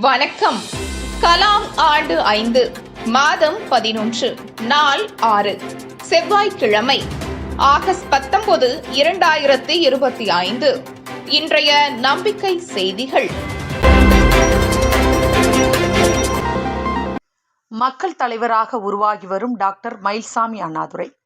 வணக்கம். கலாம் ஆண்டு ஐந்து மாதம் பதினொன்று நாள் ஆறு செவ்வாய்க்கிழமை ஆகஸ்ட் பத்தொன்பது இரண்டாயிரத்தி இருபத்தி ஐந்து. இன்றைய நம்பிக்கை செய்திகள். மக்கள் தலைவராக உருவாகி வரும் டாக்டர் மயில்சாமி அண்ணாதுரை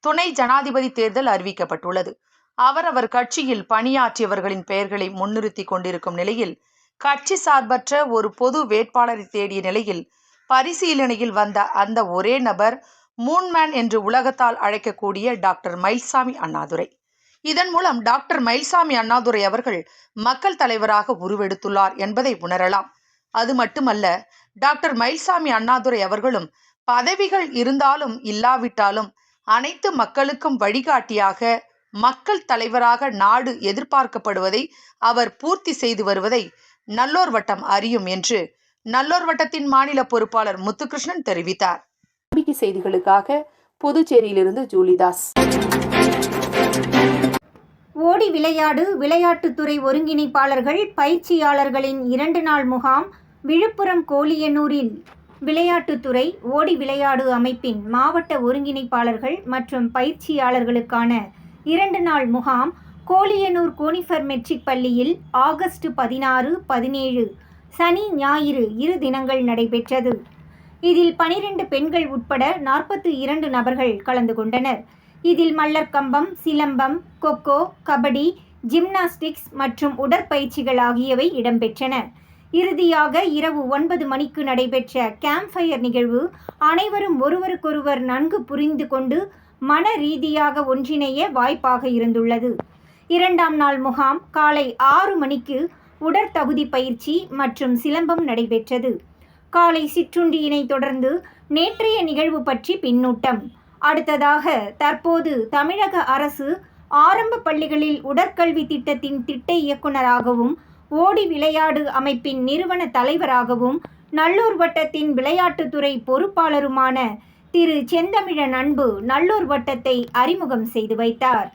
துணை ஜனாதிபதி தேர்தல் அறிவிக்கப்பட்டுள்ளது. அவரவர் கட்சியில் பணியாற்றியவர்களின் பெயர்களை முன்னிறுத்தி கொண்டிருக்கும் நிலையில் கட்சி சார்பற்ற ஒரு பொது வேட்பாளரை தேடிய நிலையில் பரிசீலனையில் வந்த அந்த ஒரே நபர் மூன்மேன் என்று உலகத்தால் அழைக்கக்கூடிய டாக்டர் மயில்சாமி அண்ணாதுரை. இதன் மூலம் டாக்டர் மயில்சாமி அண்ணாதுரை அவர்கள் மக்கள் தலைவராக உருவெடுத்துள்ளார் என்பதை உணரலாம். அது மட்டுமல்ல டாக்டர் மயில்சாமி அண்ணாதுரை அவர்களும் பதவிகள் இருந்தாலும் இல்லாவிட்டாலும் அனைத்து மக்களுக்கும் வழிகாட்டியாக மக்கள் தலைவராக நாடு எதிர்பார்க்கப்படுவதை அவர் பூர்த்தி செய்து வருவதை நல்லோர் வட்டம் அறியும் என்று நல்லோர் வட்டத்தின் மாநில பொறுப்பாளர் முத்துகிருஷ்ணன் தெரிவித்தார். நம்பிக்கை செய்திகளுக்காக புதுச்சேரியிலிருந்து ஜூலிதாஸ். ஓடி விளையாடு விளையாட்டுத்துறை ஒருங்கிணைப்பாளர்கள் பயிற்சியாளர்களின் இரண்டு நாள் முகாம் விழுப்புரம் கோலியனூரில் விளையாட்டுத்துறை ஓடி விளையாடு அமைப்பின் மாவட்ட ஒருங்கிணைப்பாளர்கள் மற்றும் பயிற்சியாளர்களுக்கான இரண்டு நாள் முகாம் கோலியனூர் கோனிஃபர் மெட்ரிக் பள்ளியில் ஆகஸ்ட் பதினாறு பதினேழு சனி ஞாயிறு இரு தினங்கள் நடைபெற்றது. இதில் பனிரெண்டு பெண்கள் உட்பட நாற்பத்து இரண்டு நபர்கள் கலந்து கொண்டனர். இதில் மல்லர்கம்பம் சிலம்பம் கொக்கோ கபடி ஜிம்னாஸ்டிக்ஸ் மற்றும் உடற்பயிற்சிகள் ஆகியவை இடம்பெற்றன. இறுதியாக இரவு ஒன்பது மணிக்கு நடைபெற்ற கேம்ப் ஃபயர் நிகழ்வு அனைவரும் ஒருவருக்கொருவர் நன்கு புரிந்து கொண்டு மன ரீதியாக ஒன்றிணைய வாய்ப்பாக இருந்துள்ளது. இரண்டாம் நாள் முகாம் காலை ஆறு மணிக்கு உடற்தகுதி பயிற்சி மற்றும் சிலம்பம் நடைபெற்றது. காலை சிற்றுண்டியினை தொடர்ந்து நேற்றைய நிகழ்வு பற்றி பின்னூட்டம். அடுத்ததாக தற்போது தமிழக அரசு ஆரம்ப பள்ளிகளில் உடற்கல்வி திட்டத்தின் திட்ட இயக்குனராகவும் ஓடி விளையாடு அமைப்பின் நிறுவன தலைவராகவும் நல்லூர் வட்டத்தின் விளையாட்டுத்துறை பொறுப்பாளருமான திரு. செந்தமிழன் அன்பு நல்லூர் வட்டத்தை அறிமுகம் செய்து வைத்தார்.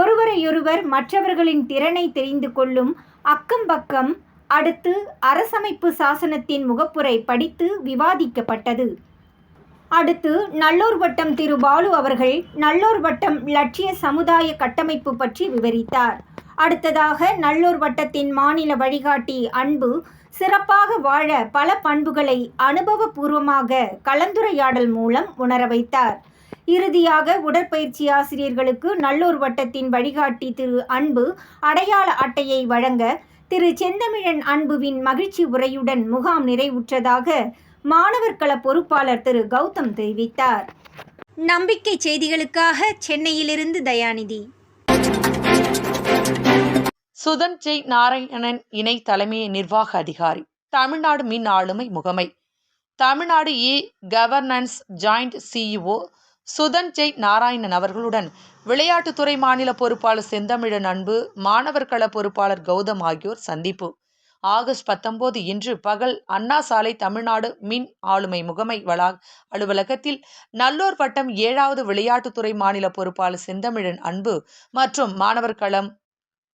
ஒருவரையொருவர் மற்றவர்களின் திறனை தெரிந்து கொள்ளும் அக்கம் பக்கம் அடுத்து அரசமைப்பு சாசனத்தின் முகப்புரை படித்து விவாதிக்கப்பட்டது. அடுத்து நல்லூர் வட்டம் திரு பாலு அவர்கள் நல்லூர் வட்டம் லட்சிய சமுதாய கட்டமைப்பு பற்றி விவரித்தார். அடுத்ததாக நல்லூர் வட்டத்தின் மாநில வழிகாட்டி அன்பு சிறப்பாக வாழ பல பண்புகளை அனுபவபூர்வமாக கலந்துரையாடல் மூலம் உணர வைத்தார். இறுதியாக உடற்பயிற்சி ஆசிரியர்களுக்கு நல்லூர் வட்டத்தின் வழிகாட்டி திரு அன்பு அடையாள அட்டையை வழங்க திரு செந்தமிழன் அன்புவின் மகிழ்ச்சி உரையுடன் முகாம் நிறைவுற்றதாக மாணவர் கள பொறுப்பாளர் திரு கௌதம் தெரிவித்தார். நம்பிக்கை செய்திகளுக்காக சென்னையிலிருந்து தயாநிதி. சுதன் ஜெய் நாராயணன் இணை தலைமை நிர்வாக அதிகாரி. தமிழ்நாடு மின் ஆளுமை முகமை. Tamil Nadu e. Governance joint CEO Sudhan Jai Narayanan அவர்களுடன் விளையாட்டுத்துறை மாநில பொறுப்பாளர் செந்தமிழன் அன்பு மாணவர் கள பொறுப்பாளர் கௌதம் ஆகியோர் சந்திப்பு. ஆகஸ்ட் பத்தொன்பது இன்று பகல் அண்ணா சாலை தமிழ்நாடு மின் ஆளுமை முகமை வளா அலுவலகத்தில் நல்லூர் வட்டம் ஏழாவது விளையாட்டுத்துறை மாநில பொறுப்பாளர் செந்தமிழன் அன்பு மற்றும் மாணவர் களம்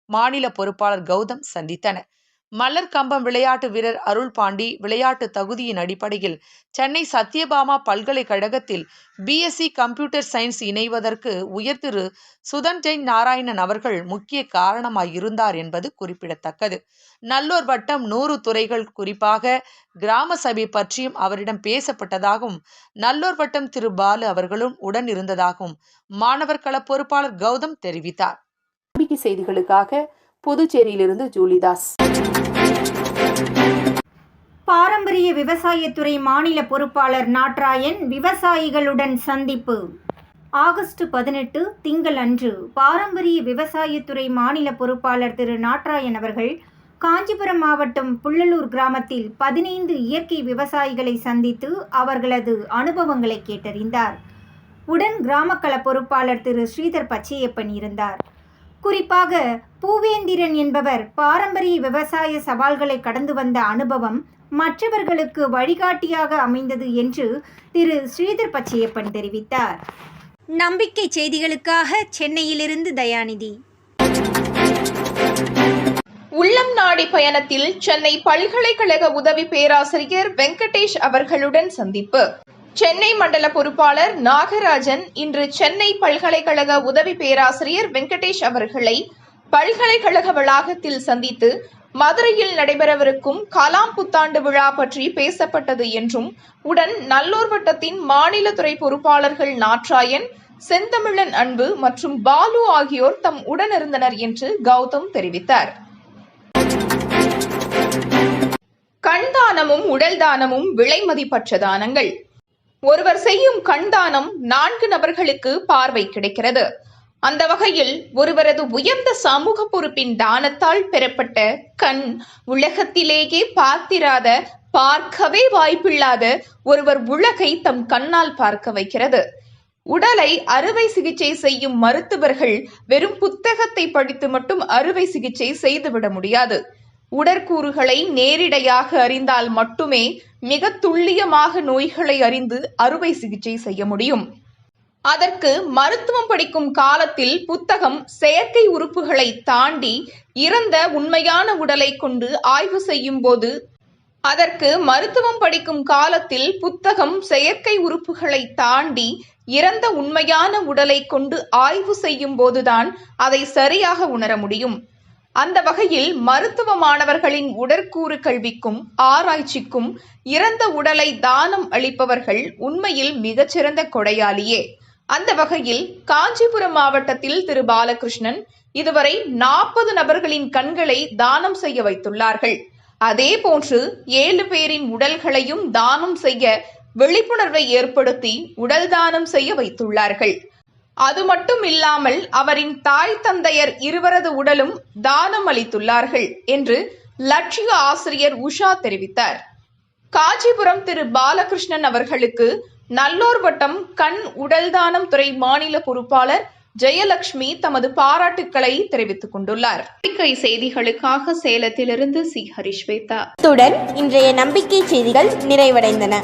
மாநில பொறுப்பாளர் கௌதம் சந்தித்தனர். மலர் கம்பம் விளையாட்டு வீரர் அருள் பாண்டி விளையாட்டு தகுதியின் அடிப்படையில் சென்னை சத்யபாமா பல்கலைக்கழகத்தில் பிஎஸ்சி கம்ப்யூட்டர் சயின்ஸ் இணைவதற்கு உயர் திரு. சுதன் ஜெயின் நாராயணன் அவர்கள் முக்கிய காரணமாயிருந்தார் என்பது குறிப்பிடத்தக்கது. நல்லூர் வட்டம் நூறு துறைகள் குறிப்பாக கிராம சபை பற்றியும் அவரிடம் பேசப்பட்டதாகவும் நல்லூர் வட்டம் திரு. பாலு அவர்களும் உடன் இருந்ததாகவும் மாணவர் கள பொறுப்பாளர் கௌதம் தெரிவித்தார். செய்திகளுக்காக புதுச்சேரியிலிருந்து ஜூலிதாஸ். பாரம்பரிய விவசாயத்துறை மாநில பொறுப்பாளர் நாட்ராயன் விவசாயிகளுடன் சந்திப்பு. ஆகஸ்ட் பதினெட்டு திங்கள் அன்று பாரம்பரிய விவசாயத்துறை மாநில பொறுப்பாளர் திரு நாட்ராயன் அவர்கள் காஞ்சிபுரம் மாவட்டம் புள்ளலூர் கிராமத்தில் பதினைந்து இயற்கை விவசாயிகளை சந்தித்து அவர்களது அனுபவங்களை கேட்டறிந்தார். உடன் கிராமக்கள பொறுப்பாளர் திரு ஸ்ரீதர் பச்சையப்பன் இருந்தார். குறிப்பாக பூவேந்திரன் என்பவர் பாரம்பரிய விவசாய சவால்களை கடந்து வந்த அனுபவம் மற்றவர்களுக்கு வழிகாட்டியாக அமைந்தது என்று திரு ஸ்ரீதர் பச்சையப்பன் தெரிவித்தார். நம்பிக்கை செய்திகளுக்காக சென்னையிலிருந்து தயாநிதி. உள்ளம் நாடி பயணத்தில் சென்னை பல்கலைக்கழக உதவி பேராசிரியர் வெங்கடேஷ் அவர்களுடன் சந்திப்பு. சென்னை மண்டல பொறுப்பாளர் நாகராஜன் இன்று சென்னை பல்கலைக்கழக உதவி பேராசிரியர் வெங்கடேஷ் அவர்களை பல்கலைக்கழக வளாகத்தில் சந்தித்து மதுரையில் நடைபெறவிருக்கும் கலாம் புத்தாண்டு விழா பற்றி பேசப்பட்டது என்றும் உடன் நல்லூர் வட்டத்தின் மாநில துறை பொறுப்பாளர்கள் நாட்ராயன் செந்தமிழன் அன்பு மற்றும் பாலு ஆகியோர் தம் உடனிருந்தனர் என்று கௌதம் தெரிவித்தார். கண் தானமும் உடல் தானமும் விலைமதிப்பற்ற தானங்கள். ஒருவர் செய்யும் கண்தானம் நான்கு நபர்களுக்கு பார்வை கிடைக்கிறது. அந்த வகையில் ஒருவரது உயர்ந்த சமூக பொறுப்பின் தானத்தால் பெறப்பட்ட கண் உலகத்திலேயே பார்த்திராத பார்க்கவே வாய்ப்பில்லாத ஒருவர் உலகை தம் கண்ணால் பார்க்க வைக்கிறது. உடலை அறுவை சிகிச்சை செய்யும் மருத்துவர்கள் வெறும் புத்தகத்தை படித்து மட்டும் அறுவை சிகிச்சை செய்துவிட முடியாது. உடற்கூறுகளை நேரிடையாக அறிந்தால் மட்டுமே மிக துல்லியமாக நோய்களை அறிந்து அறுவை சிகிச்சை செய்ய முடியும். அதற்கு மருத்துவம் படிக்கும் காலத்தில் புத்தகம் செயற்கை உறுப்புகளை தாண்டி இறந்த உண்மையான உடலை கொண்டு ஆய்வு செய்யும் போது அதற்கு மருத்துவம் படிக்கும் காலத்தில் புத்தகம் செயற்கை உறுப்புகளை தாண்டி இறந்த உண்மையான உடலை கொண்டு ஆய்வு செய்யும் போதுதான் அதை சரியாக உணர முடியும். அந்த வகையில் மருத்துவ மாணவர்களின் உடற்கூறு கல்விக்கும் ஆராய்ச்சிக்கும் இறந்த உடலை தானம் அளிப்பவர்கள் உண்மையில் மிகச்சிறந்த கொடையாளியே. அந்த வகையில் காஞ்சிபுரம் மாவட்டத்தில் திரு. பாலகிருஷ்ணன் இதுவரை நாற்பது நபர்களின் கண்களை தானம் செய்ய வைத்துள்ளார்கள். அதே போன்று ஏழு பேரின் உடல்களையும் தானம் செய்ய விழிப்புணர்வை ஏற்படுத்தி உடல் தானம் செய்ய வைத்துள்ளார்கள். அது மட்டும் இல்லாமல் அவரின் தாய் தந்தையர் இருவரது உடலும் தானம் அளித்துள்ளார்கள் என்று லட்சிய ஆசிரியர் உஷா தெரிவித்தார். காஞ்சிபுரம் திரு பாலகிருஷ்ணன் அவர்களுக்கு நல்லோர் வட்டம் கண் உடல் தானம் துறை மாநில பொறுப்பாளர் ஜெயலட்சுமி தமது பாராட்டுக்களை தெரிவித்துக் கொண்டுள்ளார். பத்திரிகை செய்திகளுக்காக சேலத்திலிருந்து சி. இத்துடன் இன்றைய நம்பிக்கை செய்திகள் நிறைவடைந்தன.